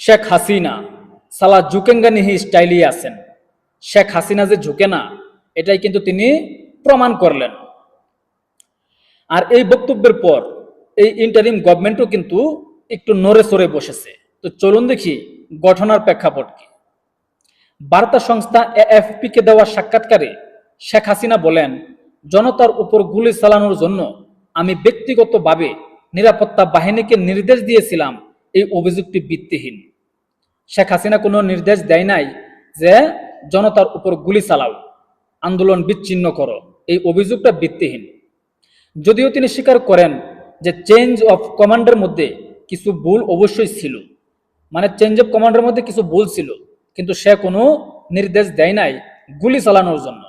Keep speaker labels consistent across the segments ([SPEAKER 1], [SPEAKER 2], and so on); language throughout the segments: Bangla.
[SPEAKER 1] শেখ হাসিনা, সালা জুকেঙ্গানিহি স্টাইলই আছেন। শেখ হাসিনা যে ঝুঁকে না, এটাই কিন্তু তিনি প্রমাণ করলেন। আর এই বক্তব্যের পর এই ইন্টারিম গভর্নমেন্টও কিন্তু একটু নড়ে সরে বসেছে। তো চলুন দেখি গঠনার প্রেক্ষাপট কি। বার্তা সংস্থা এএফপি কে দেওয়া সাক্ষাৎকারে শেখ হাসিনা বলেন, জনতার উপর গুলি চালানোর জন্য আমি ব্যক্তিগতভাবে নিরাপত্তা বাহিনীকে নির্দেশ দিয়েছিলাম এই অভিযোগটি ভিত্তিহীন। শেখ হাসিনা কোনো নির্দেশ দেয় নাই যে জনতার উপর গুলি চালাও, আন্দোলন বিচ্ছিন্ন করো। এই অভিযোগটা ভিত্তিহীন। যদিও তিনি স্বীকার করেন যে চেঞ্জ অফ কমান্ডের মধ্যে কিছু ভুল অবশ্যই ছিল। মানে চেঞ্জ অফ কমান্ডের মধ্যে কিছু ভুল ছিল, কিন্তু সে কোনো নির্দেশ দেয় নাই গুলি চালানোর জন্য।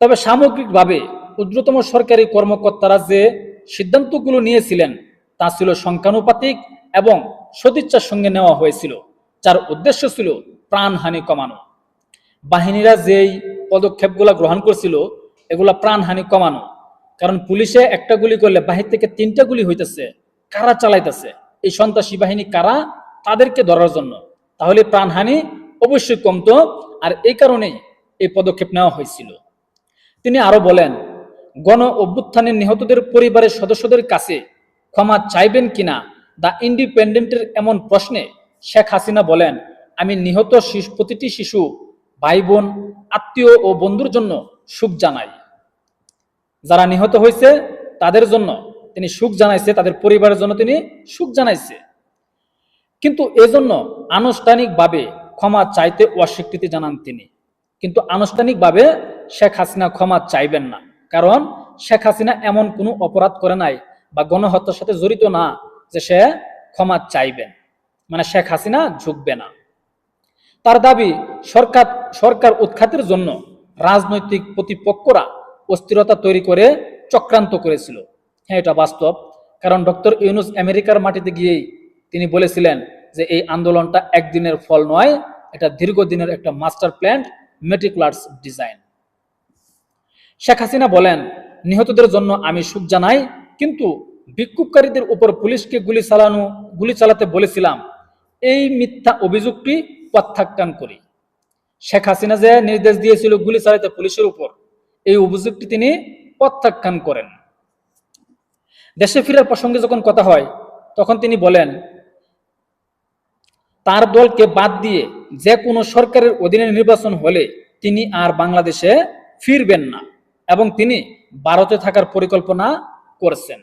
[SPEAKER 1] তবে সামগ্রিকভাবে ঊর্ধ্বতম সরকারি কর্মকর্তারা যে সিদ্ধান্তগুলো নিয়েছিলেন তা ছিল সংখ্যানুপাতিক এবং সদিচ্ছার সঙ্গে নেওয়া হয়েছিল, যার উদ্দেশ্য ছিল প্রাণহানি কমানো। বাহিনীরা যেই পদক্ষেপগুলো গ্রহণ করছিল, এগুলা প্রাণহানি কমানো। কারণ পুলিশে একটা গুলি করলে বাহির থেকে তিনটা গুলি হইতেছে, কারা চালাইতেছে, এই সন্ত্রাসী বাহিনী কারা, তাদেরকে ধরার জন্য। তাহলে প্রাণহানি অবশ্যই কমতো, আর এই কারণেই এই পদক্ষেপ নেওয়া হয়েছিল। তিনি আরও বলেন, গণ অভ্যুত্থানের নিহতদের পরিবারের সদস্যদের কাছে ক্ষমা চাইবেন কিনা দ্য ইন্ডিপেন্ডেন্টের এমন প্রশ্নে শেখ হাসিনা বলেন, আমি নিহত প্রতিটি শিশু ভাই বোন আত্মীয় ও বন্ধুর জন্য সুখ জানাই। যারা নিহত হয়েছে, তাদের জন্য তিনি সুখ জানাইছে, তাদের পরিবারের জন্য তিনি সুখ জানাইছে। কিন্তু এজন্য আনুষ্ঠানিকভাবে ক্ষমা চাইতে অস্বীকৃতি জানান তিনি। কিন্তু আনুষ্ঠানিকভাবে শেখ হাসিনা ক্ষমা চাইবেন না। কারণ শেখ হাসিনা এমন কোনো অপরাধ করে নাই বা গণহত্যার সাথে জড়িত না। যে সে ক্ষমা চাইবেন মানে শেখ হাসিনা ঝুঁকবে না। তার দাবি, সরকার সরকার উৎখাতের জন্য রাজনৈতিক প্রতিপক্ষরা অস্থিরতা তৈরি করে চক্রান্ত করেছিল। হ্যাঁ এটা বাস্তব। কারণ ডক্টর ইউনুস আমেরিকার মাটিতে গিয়েই তিনি বলেছিলেন যে এই আন্দোলনটা একদিনের ফল নয়, এটা দীর্ঘদিনের একটা master plan meticulous design. Sheikh Hasina বলেন, নিহতদের জন্য আমি সুখ জানাই, কিন্তু বিক্ষোভকারীদের উপর পুলিশকে গুলি চালানো, গুলি চালাতে বলেছিলাম। এই মিথ্যা অভিযোগটি প্রত্যাখ্যান করি। শেখ হাসিনা যে নির্দেশ দিয়েছিল গুলি চালাতে পুলিশের উপর, এই অভিযোগটি তিনি প্রত্যাখ্যান করেন। দেশে ফেরার প্রসঙ্গে যখন কথা হয়, তখন তিনি বলেন, তার দলকে বাদ দিয়ে যে কোনো সরকারের অধীনে নির্বাচন হলে তিনি আর বাংলাদেশে ফিরবেন না। এবং তিনি ভারতে থাকার পরিকল্পনা করছেন।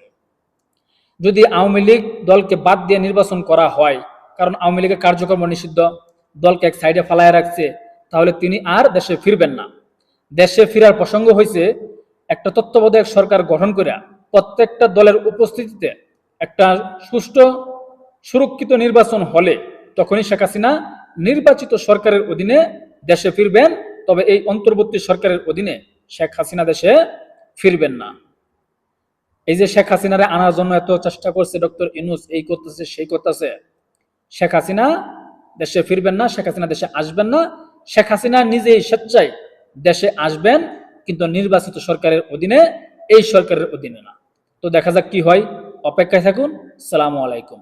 [SPEAKER 1] যদি আওয়ামী লীগ দলকে বাদ দিয়ে নির্বাচন করা হয়, কারণ আওয়ামী লীগের কার্যক্রম নিষিদ্ধ, দলকে এক সাইডে ফালায় রাখছে, তাহলে তিনি আর দেশে ফিরবেন না। দেশে ফেরার প্রসঙ্গ হয়েছে একটা তত্ত্বাবধায়ক সরকার গঠন করে প্রত্যেকটা দলের উপস্থিতিতে একটা সুষ্ঠু, সুরক্ষিত নির্বাচন হলে তখনই শেখ হাসিনা নির্বাচিত সরকারের অধীনে দেশে ফিরবেন, তবে এই অন্তর্বর্তী সরকারের অধীনে শেখ হাসিনা দেশে ফিরবেন না। এই যে শেখ হাসিনারে আনার জন্য এত চেষ্টা করছে ডক্টর ইনুস এই করতেছে, সেই করতেছে। শেখ হাসিনা দেশে ফিরবেন না, শেখ হাসিনা দেশে আসবেন না। শেখ হাসিনা নিজেই স্বেচ্ছায় দেশে আসবেন, কিন্তু নির্বাচিত সরকারের অধীনে, এই সরকারের অধীনে না। তো দেখা যাক কি হয়। অপেক্ষায় থাকুন। সালামু আলাইকুম।